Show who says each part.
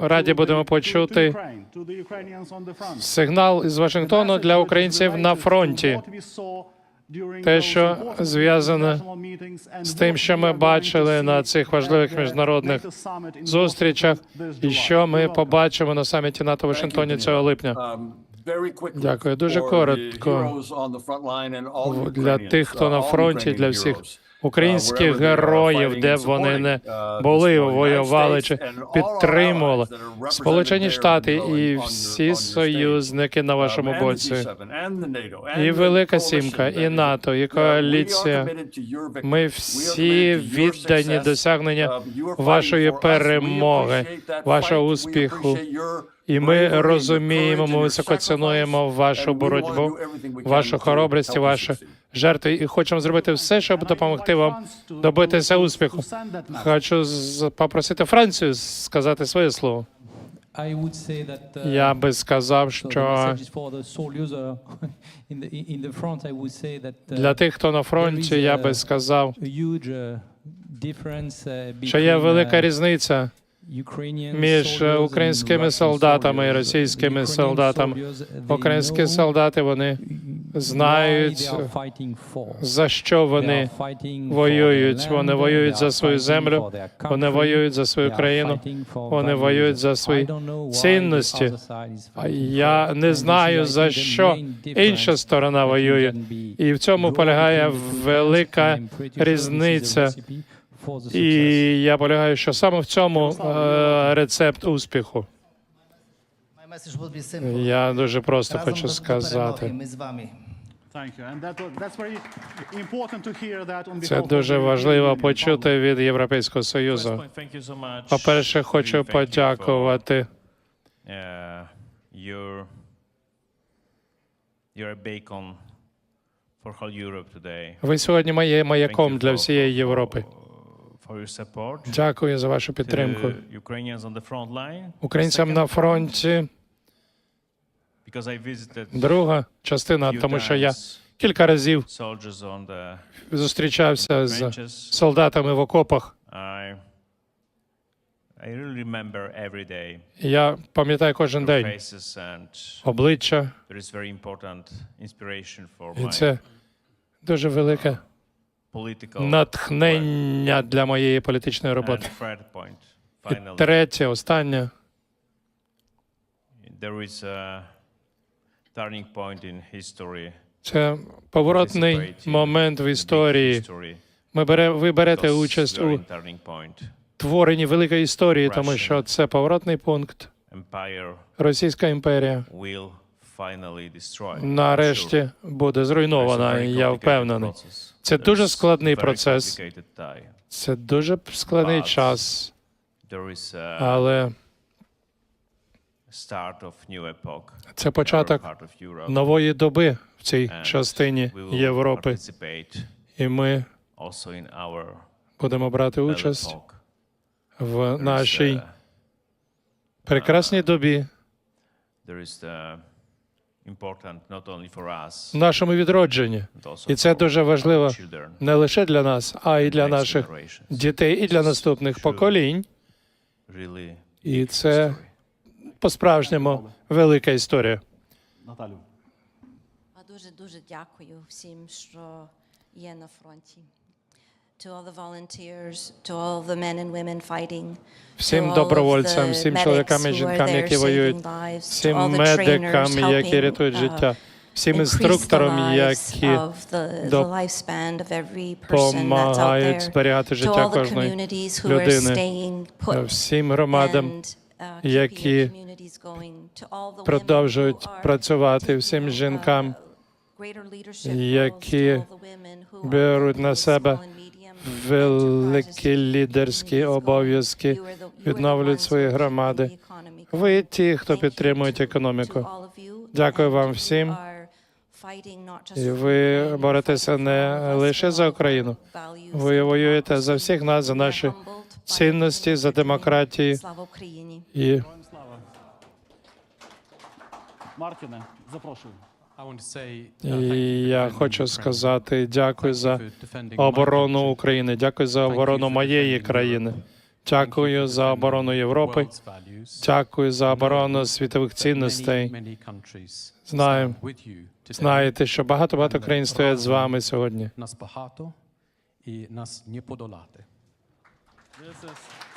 Speaker 1: Раді будемо почути сигнал із Вашингтону для українців на фронті. Те, що зв'язане з тим, що ми бачили на цих важливих міжнародних зустрічах, і що ми побачимо на саміті НАТО в Вашингтоні цього липня.
Speaker 2: Дякую. Дуже коротко
Speaker 1: Для тих, хто на фронті, для всіх українських героїв, де б вони не були, воювали чи підтримували. Сполучені Штати і всі союзники на вашому боці, і Велика Сімка, і НАТО, і коаліція. Ми всі віддані досягнення вашої перемоги, вашого успіху. І ми розуміємо, ми високо цінуємо вашу боротьбу, вашу хоробрість і ваші жертви, і хочемо зробити все, щоб допомогти вам добитися успіху. Хочу попросити Францію сказати своє слово.
Speaker 3: Uh,
Speaker 1: Я би сказав, що
Speaker 3: uh,
Speaker 1: для тих, хто на фронті, я би сказав,
Speaker 3: uh,
Speaker 1: що є велика різниця між українськими солдатами і російськими солдатами. Українські солдати вони знають, за що вони воюють. Вони воюють за свою землю, вони воюють за свою країну, вони воюють за свої цінності. А я не знаю, за що інша сторона воює. І в цьому полягає велика різниця. І я полягаю, що саме в цьому е, рецепт успіху. Я дуже просто хочу сказати.
Speaker 4: Ми з вами.
Speaker 1: Це дуже важливо почути від Європейського Союзу. По-перше, хочу подякувати
Speaker 5: Uh, your you're a beacon for whole
Speaker 1: Ви сьогодні моє маяком для всієї Європи.
Speaker 5: For your support.
Speaker 1: Дякую за вашу підтримку.
Speaker 5: To Ukrainians on the.
Speaker 1: Українцям на фронті друга частина, тому що я кілька разів зустрічався з солдатами в окопах. Я пам'ятаю кожен день обличчя, і це дуже велике натхнення для моєї політичної роботи. І третє, останнє. Це поворотний момент в історії. Ми бере, ви берете участь у творенні великої історії, тому що це поворотний пункт. Російська імперія нарешті буде зруйнована. Я впевнений. Це дуже складний процес. Це дуже складний час, але це початок нової доби в цій частині Європи, і ми будемо брати участь в нашій прекрасній добі,
Speaker 5: only for us,
Speaker 1: в нашому відродженні. І це дуже важливо не лише для нас, а й для наших дітей і для наступних поколінь. І це по-справжньому велика історія.
Speaker 6: Наталю.
Speaker 7: А Дуже дуже дякую всім, що є на фронті. To all the volunteers, to all the men and women fighting, to
Speaker 1: Всім добровольцям, всім чоловікам і жінкам, які воюють, всім медикам, які рятують
Speaker 7: uh,
Speaker 1: життя, всім інструкторам, які допомагають зберігати життя кожної людини, всім громадам,
Speaker 7: uh,
Speaker 1: які продовжують працювати, всім
Speaker 7: uh,
Speaker 1: жінкам, які беруть на себе великі лідерські обов'язки, відновлюють свої громади. Ви ті, хто підтримують економіку. Дякую вам всім. І ви боретеся не лише за Україну. Ви воюєте за всіх нас, за наші цінності, за демократії.
Speaker 7: Слава Україні!
Speaker 1: І
Speaker 6: Мартіне, запрошую.
Speaker 1: І я хочу сказати дякую за оборону України, дякую за оборону моєї країни. Дякую за оборону Європи. Дякую за оборону світових цінностей. Знаю, знаєте, що багато багато країн стоять з вами сьогодні.
Speaker 8: Нас багато і нас не подолати.
Speaker 6: This is